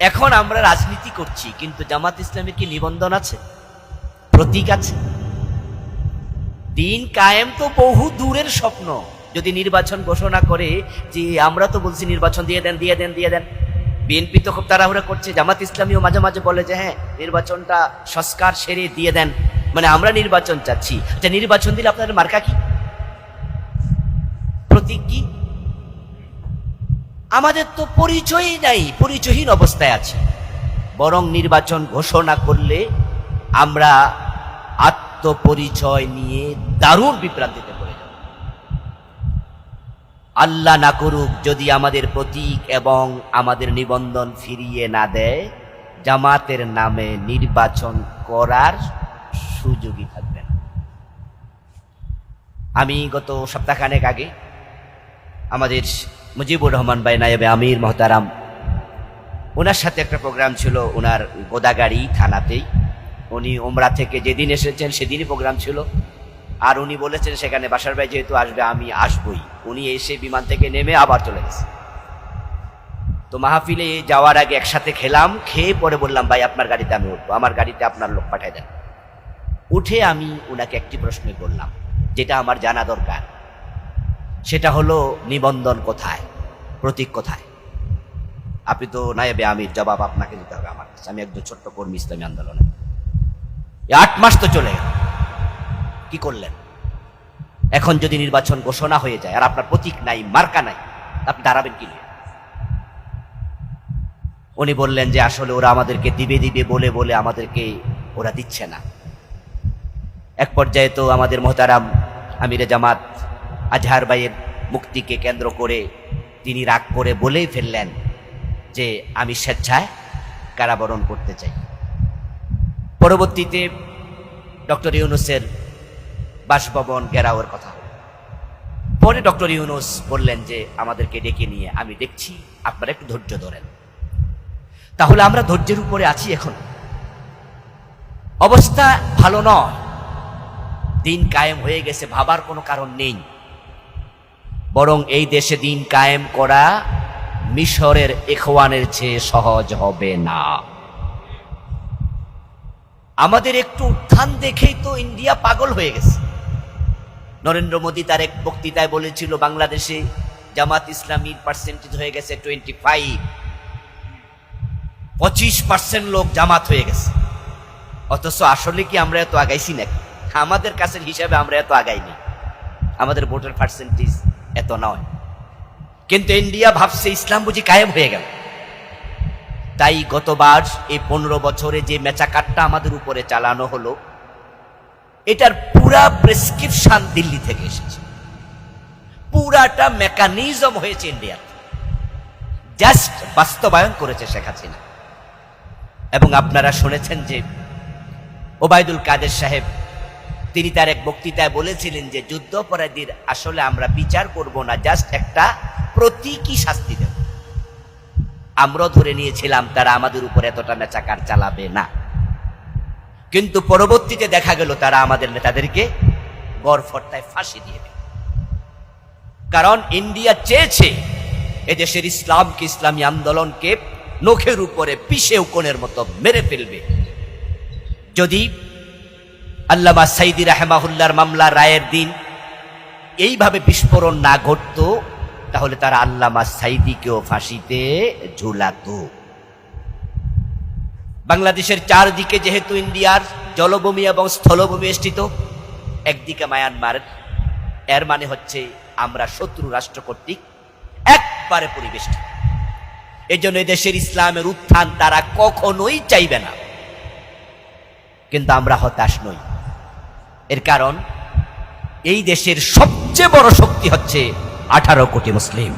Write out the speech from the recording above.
এখন আমরা রাজনীতি করছি, কিন্তু জামাত ইসলামের কি নিবন্ধন আছে? প্রতীক আছে। দিন কায়েম তো বহু দূরের স্বপ্ন। যদি নির্বাচন ঘোষণা করে যে আমরা তো বলছি নির্বাচন দিয়ে দেন দিয়ে দেন দিয়ে দেন। বিএনপি তো খুব তাড়াহুড়া করছে, জামাত ইসলামীও মাঝে মাঝে বলে যে হ্যাঁ নির্বাচনটা সংস্কার সেরে দিয়ে দেন। মানে আমরা নির্বাচন চাচ্ছি। আচ্ছা নির্বাচন দিলে আপনাদের মার্কা কি? প্রতীক কি? আমাদের তো পরিচয়ই নাই, পরিচয়হীন অবস্থায় আছে। বরং নির্বাচন ঘোষণা করলে আমরা আত্মপরিচয় নিয়ে দারুণ বিভ্রান্তিতে পড়ে যাব। আল্লাহ না করুক যদি আমাদের প্রতীক এবং আমাদের নিবন্ধন ফিরিয়ে না দেয়, জামাতের নামে নির্বাচন করার সুযোগই থাকবে না। আমি গত সপ্তাহখানেক আগে আমাদের মুজিবুর রহমান ভাই নায়েবে আমির মহতারাম। ওনার সাথে একটা প্রোগ্রাম ছিল ওনার গোদাগাড়ি থানাতেই। উনি ওমরা থেকে যেদিন এসেছেন সেদিনই প্রোগ্রাম ছিল। আর উনি বলেছেন সেখানে বাসার ভাই যেহেতু আসবে, আমি আসবই। উনি এসে বিমান থেকে নেমে আবার চলে গেছে। তো মাহফিলে যাওয়ার আগে একসাথে খেলাম, খেয়ে পরে বললাম, ভাই, আপনার গাড়িতে আমি উঠবো, আমার গাড়িতে আপনার লোক পাঠাই দেন। উঠে আমি ওনাকে একটি প্রশ্ন করলাম, যেটা আমার জানা দরকার। সেটা হলো নিবন্ধন কোথায়? প্রতীক কোথায়? আপনি তো নায়েবে আমির, জবাব আপনাকে দিতে হবে আমার কাছে। আমি একজন ছোট্ট কর্মী ইসলামী আন্দোলনে। আট মাস তো চলে গেল। কি করলেন? এখন যদি নির্বাচন ঘোষণা হয়ে যায়, আর আপনার প্রতীক নাই, মার্কা নাই আপনি দাঁড়াবেন কি নিয়ে? উনি বললেন যে আসলে ওরা আমাদেরকে দিবে দিবে বলে বলে আমাদেরকে ওরা দিচ্ছে না। এক পর্যায়ে তো আমাদের মোহতারাম আমিরে জামাত আজহার ভাইয়ের মুক্তিকে কেন্দ্র করে তিনি রাগ করে বলেই ফেললেন যে আমি স্বেচ্ছায় কারাবরণ করতে চাই। পরবর্তীতে ডক্টর ইউনুসের বাসভবন ঘেরাওয়ের কথা পরে ডক্টর ইউনুস বললেন যে, আমাদেরকে ডেকে নিয়ে আমি দেখছি আপনারা একটু ধৈর্য ধরেন। তাহলে আমরা ধৈর্যের উপরে আছি এখন। অবস্থা ভালো নয়। দিন কায়েম হয়ে গেছে, ভাবার কোনো কারণ নেই। বরং এই দেশে দিন কায়েম করা মিশরের এখওয়ানের চেয়ে সহজ হবে না। আমাদের একটু উত্থান দেখেই তো ইন্ডিয়া পাগল হয়ে গেছে। নরেন্দ্র মোদী তার এক বক্তৃতায় বলেছিল, বাংলাদেশে জামাত ইসলামীর পার্সেন্টেজ হয়ে গেছে টোয়েন্টি ফাইভ পঁচিশ পার্সেন্ট লোক জামাত হয়ে গেছে। অথচ আসলে কি আমরা এত আগাইছি নাকি? আমাদের কাছের হিসাবে আমরা এত আগাইনি। আমাদের ভোটের পার্সেন্টেজ এত নয়। কিন্তু ইন্ডিয়া ভাবছে ইসলাম বুঝি কায়েম হয়ে গেল। তাই গতবার এই পনেরো বছরে যে মেচাকাটটা আমাদের উপরে চালানো হলো, এটার পুরা প্রেসক্রিপশন দিল্লি থেকে এসেছে। পুরাটা মেকানিজম হয়েছে ইন্ডিয়ার। জাস্ট বাস্তবায়ন করেছে শেখ হাসিনা। এবং আপনারা শুনেছেন যে ওবায়দুল কাদের সাহেব তিনি তার এক বক্তৃতায় বলেছিলেন যে যুদ্ধাপরাধীর আসলে আমরা বিচার করব না, জাস্ট একটা প্রতীকী শাস্তি দেব। আমরা ধরে নিয়েছিলাম, তারা আমাদের উপর এতটা নেচাকার চালাবে না। কিন্তু পরবর্তীতে দেখা গেল, তারা আমাদের নেতাদেরকে গড়ফট্টায় ফাঁসি দিয়ে কারণ ইন্ডিয়া চেয়েছে এদেশের ইসলামকে, ইসলামী আন্দোলনকে নখের উপরে পিষে উকনের মতো মেরে ফেলবে। যদি আল্লামা সাইদি রাহেমাহুল্লার মামলা রায়ের দিন। এইভাবে বিস্ফোরণ না ঘটত, তাহলে তারা আল্লামা সাইদিকেও ফাঁসিতে ঝুলাতো। বাংলাদেশের চারদিকে যেহেতু ইন্ডিয়ার জলভূমি এবং স্থলভূমি বেষ্টিত, একদিকে মায়ানমার, এর মানে হচ্ছে আমরা শত্রু রাষ্ট্র কর্তৃক একবারে পরিবেষ্টিত। এই জন্য দেশের ইসলামের উত্থান তারা কখনোই চাইবে না। কিন্তু আমরা হতাশ নই। এর কারণ এই দেশের সবচেয়ে বড় শক্তি হচ্ছে আঠারো কোটি মুসলিম।